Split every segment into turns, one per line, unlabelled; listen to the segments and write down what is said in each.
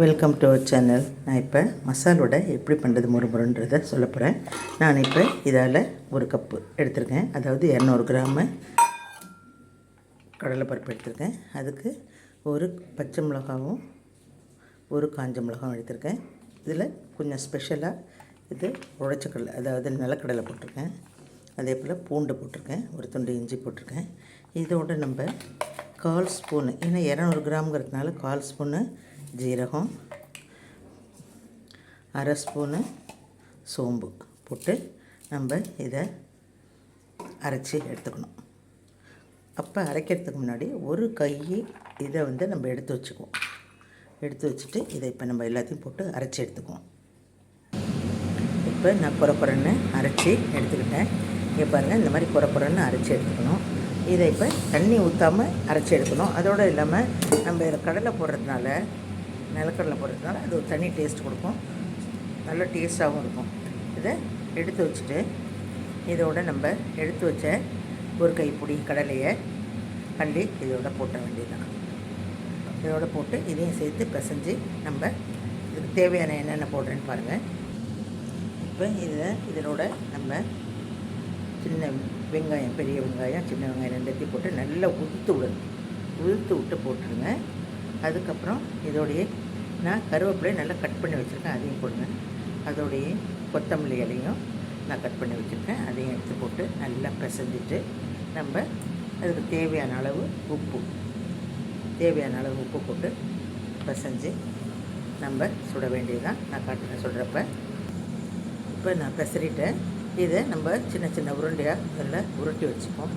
Welcome to our channel நான் இப்போ மசாலோட எப்படி பண்ணுறது முறுமுறுன்றதை சொல்ல போகிறேன் நான் இப்போ இதால் ஒரு கப்பு எடுத்திருக்கேன். அதாவது இரநூறு கிராமு கடலைப்பருப்பு எடுத்திருக்கேன். அதுக்கு ஒரு பச்சை மிளகாவும் ஒரு காஞ்ச மிளகாவும் எடுத்திருக்கேன். இதில் கொஞ்சம் ஸ்பெஷலாக இது உழைச்சக்கடலை அதாவது நிலக்கடலை போட்டிருக்கேன். அதே போல் பூண்டு போட்டிருக்கேன். ஒரு துண்டு இஞ்சி போட்டிருக்கேன். இதோட நம்ம கால் ஸ்பூனு ஏன்னா இரநூறு கிராம்ங்கிறதுனால கால் ஸ்பூனு ஜீரகம் அரை ஸ்பூனு சோம்பு போட்டு நம்ம இதை அரைச்சி எடுத்துக்கணும். அப்போ அரைக்கிறதுக்கு முன்னாடி ஒரு கை இதை வந்து நம்ம எடுத்து வச்சுக்குவோம். எடுத்து வச்சுட்டு இதை இப்போ நம்ம எல்லாத்தையும் போட்டு அரைச்சி எடுத்துக்குவோம். இப்போ நான் குறை அரைச்சி எடுத்துக்கிட்டேன். இங்கே பாருங்கள் இந்த மாதிரி குறை அரைச்சி எடுத்துக்கணும். இதை இப்போ தண்ணி ஊற்றாமல் அரைச்சி எடுக்கணும். அதோடு இல்லாமல் நம்ம இதில் கடலை போடுறதுனால நிலக்கடலை போடுறதுனால அது ஒரு தனி டேஸ்ட் கொடுக்கும். நல்ல டேஸ்ட்டாகவும் இருக்கும். இதை எடுத்து வச்சுட்டு இதோட நம்ம எடுத்து வச்ச ஒரு கைப்பிடி கடலையை அள்ளி இதோட போட்ட வேண்டியதுதான். இதோட போட்டு இதையும் சேர்த்து பிசைஞ்சு நம்ம இதுக்கு தேவையான என்னென்ன போடுறேன்னு பாருங்கள் இப்போ இதை இதனோட நம்ம சின்ன வெங்காயம் பெரிய வெங்காயம் சின்ன வெங்காயம் ரெண்டுத்தையும் போட்டு நல்லா உதுத்து விடணும். உதுத்து விட்டு போட்டுருங்க. அதுக்கப்புறம் இதோடைய நான் கருவேப்பிலையை நல்லா கட் பண்ணி வச்சுருக்கேன். அதையும் போடுங்க. அதோடைய கொத்தமல்லி இலையும் நான் கட் பண்ணி வச்சுருக்கேன். அதையும் எடுத்து போட்டு நல்லா பிசைஞ்சிட்டு நம்ம அதுக்கு தேவையான அளவு உப்பு தேவையான அளவு உப்பு போட்டு பிசைஞ்சு நம்ம சுட வேண்டியதுதான். நான் காட்டுறேன் சொல்கிறப்ப இப்போ நான் பிசறிட்டேன். இதை நம்ம சின்ன சின்ன உருண்டையாக இதில் உருட்டி வச்சுப்போம்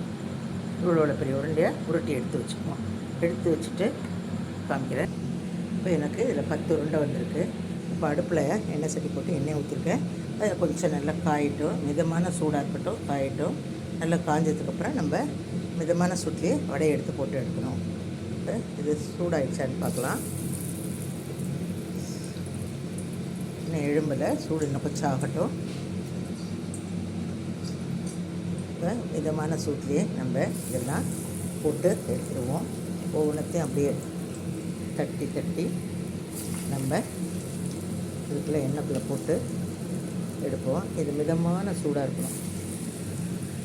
இவ்வளோ பெரிய உருண்டையாக உருட்டி எடுத்து வச்சுப்போம் எடுத்து வச்சுட்டு காமிக்கிறேன். இப்போ எனக்கு இதில் பத்து உருண்டை வந்திருக்கு. இப்போ அடுப்பில் எண்ணெய் சட்டி போட்டு எண்ணெய் ஊற்றிருக்கேன். அது கொஞ்சம் நல்லா காயிட்டும். மிதமான சூடாக இருக்கட்டும் காயிட்டும். நல்லா காஞ்சதுக்கப்புறம் நம்ம மிதமான சூட்லேயே வடையை எடுத்து போட்டு எடுக்கணும். இப்போ இது சூடாகிடுச்சான்னு பார்க்கலாம். இன்னும் எழும்பில். சூடு இன்னும் கொஞ்சம் ஆகட்டும். இப்போ மிதமான சூட்லேயே நம்ம இதெல்லாம் போட்டு எடுத்துருவோம். ஒவ்வொன்றத்தையும் அப்படியே தட்டி தட்டி நம்ம இதுக்குள்ளே எண்ணெய்க்குள்ளே போட்டு எடுப்போம். இது மிதமான சூடாக இருக்கணும்.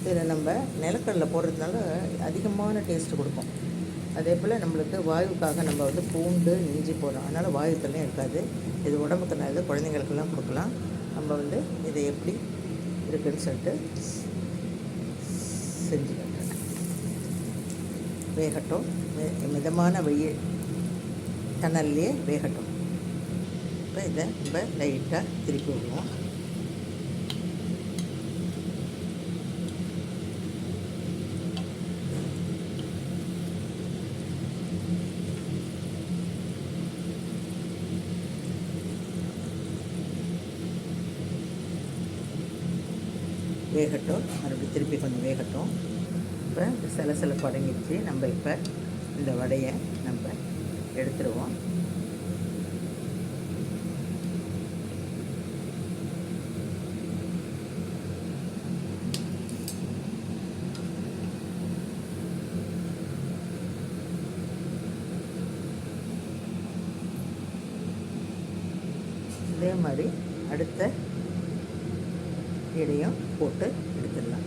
இதில் நம்ம நிலக்கடலை போடுறதுனால அதிகமான டேஸ்ட்டு கொடுக்கும். அதே போல் நம்மளுக்கு வாயுக்காக நம்ம வந்து பூண்டு இஞ்சி போடுறோம். அதனால் வாயு தொல்லையும் இருக்காது. இது உடம்புக்கு நல்லது குழந்தைங்களுக்கெல்லாம் கொடுக்கலாம். நம்ம வந்து இது எப்படி இருக்குன்னு சொல்லிட்டு செஞ்சு வேகட்டும். மிதமான வெயில். கனல்லையே வேகட்டும் இப்போ இதை நம்ம லைட்டாக திருப்பி விடுவோம் வேகட்டும் மறுபடியும் திருப்பி கொஞ்சம் வேகட்டும் இப்போ சில சில அடங்கிடுச்சு நம்ம இப்போ இந்த வடையை நம்ம எடுத்துருவோம். இதே மாதிரி அடுத்த இடையும் போட்டு எடுத்துடலாம்.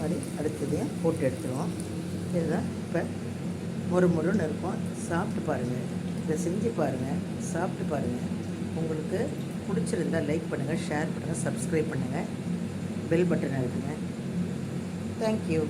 மாதிரி அடுத்ததையும் போட்டு எடுத்துருவோம். இதுதான் இப்போ மொறு மொறுன்னு இருக்கும். சாப்பிட்டு பாருங்கள் இதை செஞ்சு பாருங்கள் சாப்பிட்டு பாருங்கள் உங்களுக்கு பிடிச்சிருந்தா லைக் பண்ணுங்கள் ஷேர் பண்ணுங்கள் சப்ஸ்கிரைப் பண்ணுங்கள் பெல் பட்டன் அழுத்துங்க. தேங்க்யூ